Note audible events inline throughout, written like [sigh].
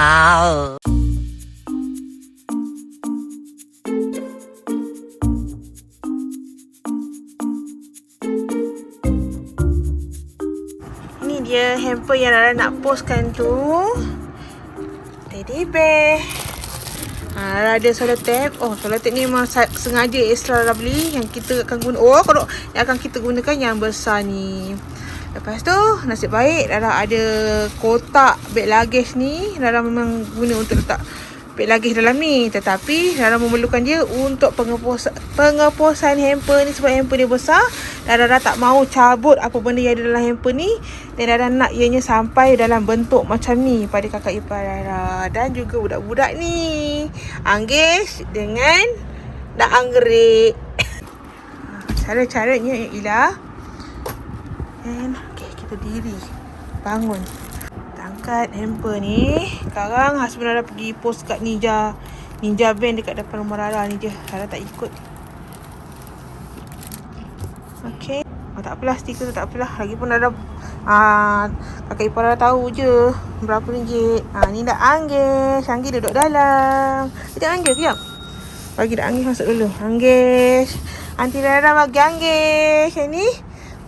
Wow. Ni dia hamper yang Rara nak postkan tu. Teddy bear. Ha, Rara ada solar tape. Oh, solar tape ni memang sengaja extra Rara beli. Yang kita akan guna. Oh, kalau yang akan kita gunakan yang besar ni. Lepas tu, nasib baik Rara ada kotak beg luggage ni. Rara memang guna untuk letak beg luggage dalam ni. Tetapi, Rara memerlukan dia untuk pengeposan, pengeposan hamper ni sebab hamper dia besar. Dan Rara tak mau cabut apa benda yang ada dalam hamper ni. Dan Rara nak ianya sampai dalam bentuk macam ni pada kakak ipar Rara. Dan juga budak-budak ni. Anggis dengan nak anggerik. [coughs] Cara-caranya ialah And okay, kita diri. Bangun. Kita angkat hamper ni. Sekarang husband Rara pergi post kat Ninja Ninja van dekat depan rumah Rara ni je. Rara tak ikut. Okay. Oh, Tak apalah stiker tu tak apalah. Lagipun Rara ah, Kakak ipar Rara tahu je Berapa ringgit. Ah, Ni dah Anggis. Anggis duduk dalam. Kita Anggis diam. Bagi dah Anggis masuk dulu. Anggis. Aunty Rara bagi Anggis. Yang ni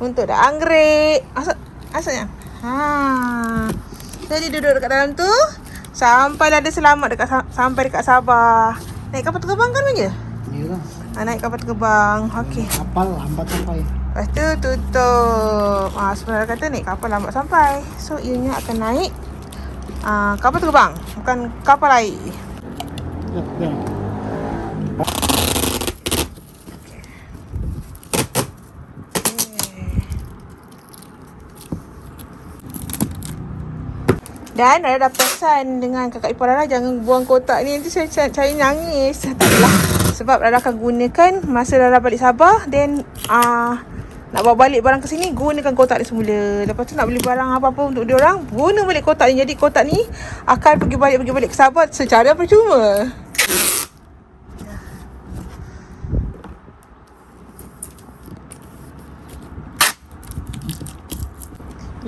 untuk dah anggrek. Masuk. Masuk yang. Ha. Jadi duduk dekat dalam tu. Sampai dah ada selamat dekat sampai dekat Sabah. Naik kapal terbang kan manja? Iyalah. Ha, naik kapal terbang. Okey. Kapal lambat sampai. Lepas tu tutup. Ha, sebenarnya kata naik kapal lambat sampai. So ianya akan naik uh, kapal terbang. Bukan kapal air. Ya, ya. Dan Rara dah pesan dengan kakak ipar Rara jangan buang kotak ni. Nanti saya cari, cari nangis. [laughs] Taklah. Sebab Rara akan gunakan masa Rara balik Sabah. Then uh, nak bawa balik barang ke sini gunakan kotak ni semula. Lepas tu nak beli barang apa-apa untuk dia orang guna balik kotak ni. Jadi kotak ni akan pergi balik pergi balik ke Sabah secara percuma.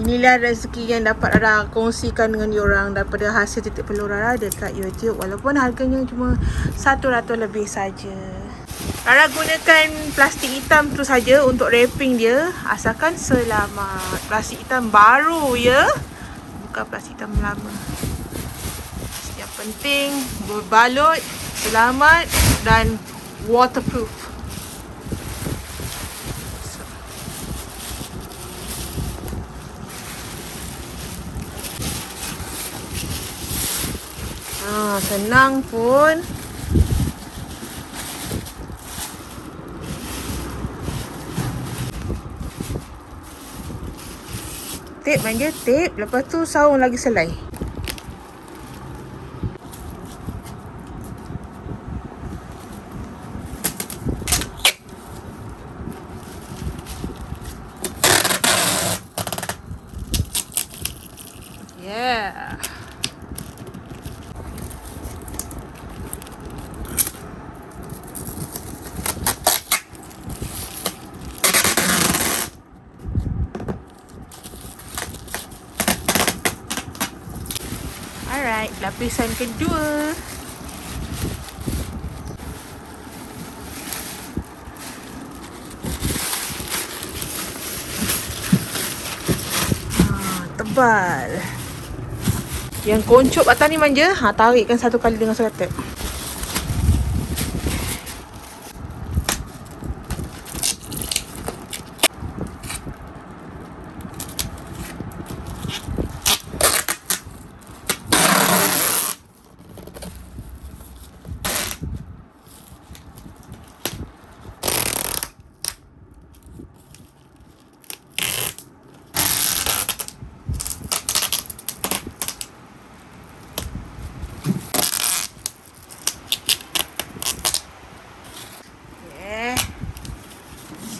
Inilah rezeki yang dapat Rara kongsikan dengan diorang daripada hasil titik peluh Rara dekat YouTube walaupun harganya cuma RM100 lebih saja. Rara gunakan plastik hitam tu saja untuk wrapping dia asalkan selamat. Plastik hitam baru ya. Bukan plastik hitam lama. Yang penting berbalut, selamat dan waterproof. Ha, senang pun. Tip manja tip. Lepas tu saung lagi selai. Yeah. Alright, lapisan kedua. Ha, tebal. Yang koncup atas ni manja, ha, tarikkan satu kali dengan solat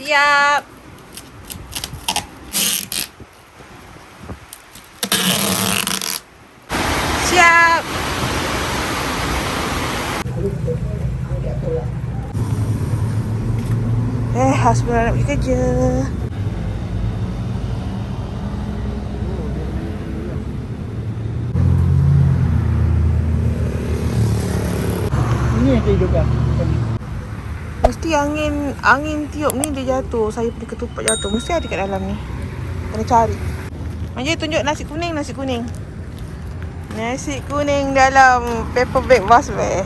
siap. Siap. Eh, hasbun nak pergi kerja. Ini yang kehidupan. Mesti angin angin tiup ni dia jatuh. Saya pergi ketupat jatuh. Mesti ada kat dalam ni. Kena cari. Manja tunjuk nasi kuning, nasi kuning. Nasi kuning dalam paper bag vas bag.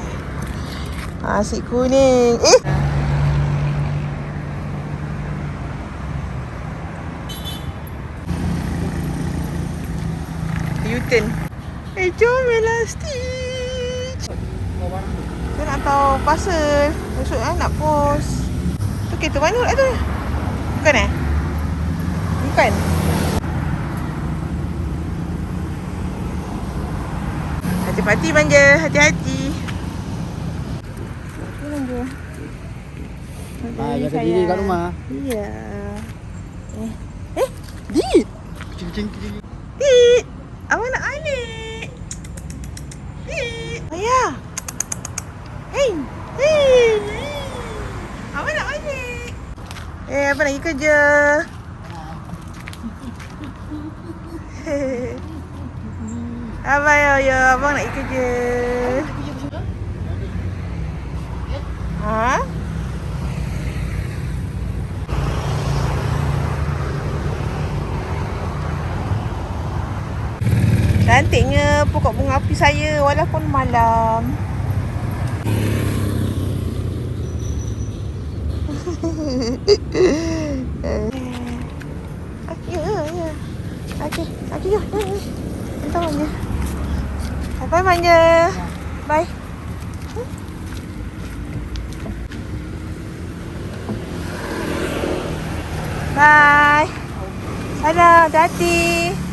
Nasi kuning. Eh. U-turn. Eh, jom elastik. Parcel. Besok eh, nak post. Tu kereta mana pula tu? Bukan eh? Bukan. Hati-hati manja. Hati-hati. Hati manja. Ah, jaga diri kat rumah. Iya. Eh. Eh. Dit. Kucing-kucing. Dit. Awak nak alik. Dit. Ayah. Hey. Hey. Awak nak alik. Eh, apa pergi kerja? Abang ya, ya, abang nak pergi kerja. Ha? Cantiknya pokok bunga api saya walaupun malam. Ah, Ya, ya. Okey, okey, ya. ya, ya. Entah manja. Bye manja. Bye. Bye. Dadah, hati-hati. Bye-bye.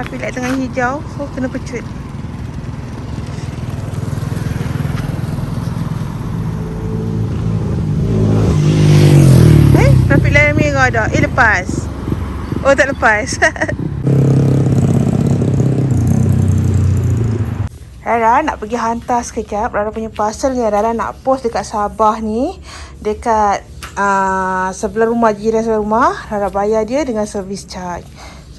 Light tengah hijau, so kena pecut. Eh, traffic light merah dah. Eh, lepas. Oh, tak lepas. [laughs] Rara nak pergi hantar sekejap Rara punya parcel ni Rara nak post dekat Sabah ni Dekat uh, sebelah rumah Jiran sebelah rumah Rara bayar dia dengan service charge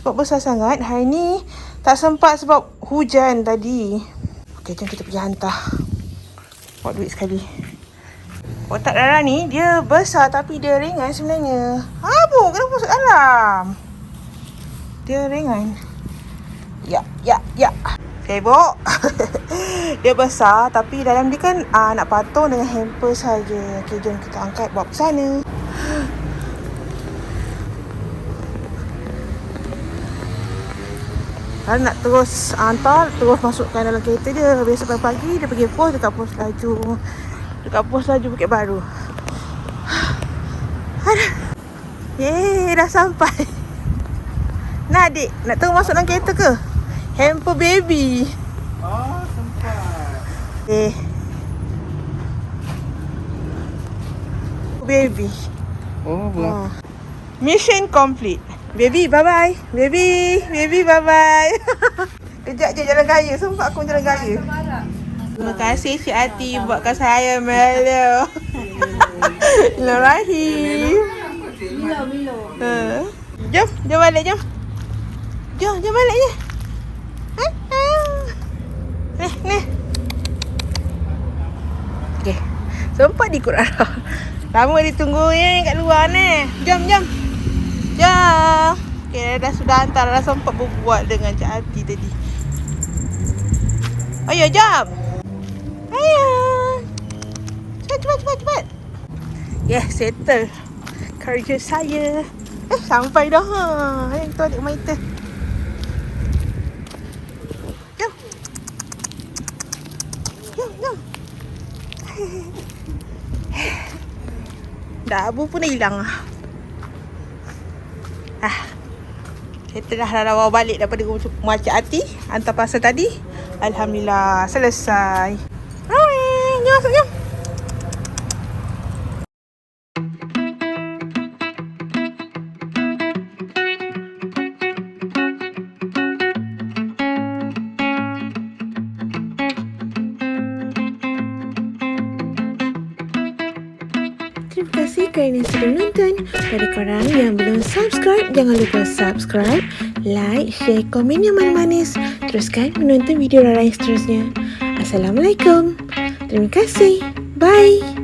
Sebab besar sangat. Hari ni tak sempat sebab hujan tadi. Okay jom kita pergi hantar. Bawa duit sekali. Otak Rara ni dia besar tapi dia ringan sebenarnya. Apa? Kenapa masuk dalam? Dia ringan. Ya, ya, ya. Sibuk [laughs] Dia besar Tapi dalam dia kan uh, Nak patung dengan hamper saja. Okay jom kita angkat Bawa ke sana Kalau nak terus hantar Terus masukkan dalam kereta dia Biasa pagi-pagi Dia pergi pos Dekat pos laju Dekat pos laju Bukit Baru Aduh [sighs] Yeay dah sampai Nak adik Nak terus masuk dalam kereta ke? Hamper baby Oh, sempat. Eh. Baby. Oh, Oh. Mission complete. Baby, bye-bye. Baby, baby, bye-bye. [laughs] Kejap je jalan gaya. Sempat aku jalan gaya. Terima kasih Cik Ati buatkan saya melo. [laughs] Milo Rahim. Milo, Milo. Jom, jom balik, jom. Jom, jom balik je. Ha. Ni, ni. Okey. Sempat diikut arah. [laughs] Lama ditunggu ni kat luar ni. Jom, jom. Jom. Okey, dah sudah hantar. Dah sempat berbuat dengan Cik Ati tadi. Ayo, jom. Ayo. Cepat, cepat, cepat, cepat. Yeah, settle. Kerja saya. Eh, sampai dah. Ha. Yang tu adik. Jom, jom. Dah abu pun dah hilang lah. Ah. Kita dah dah bawa balik daripada rumah Cik Ati. Hantar parcel tadi. Alhamdulillah. Selesai. Hai. Jom masuk, jom. Terima kasih kerana sudah menonton. Pada korang yang belum subscribe, jangan lupa subscribe, like, share, komen yang manis-manis. Teruskan menonton video Rara yang seterusnya. Assalamualaikum. Terima kasih. Bye.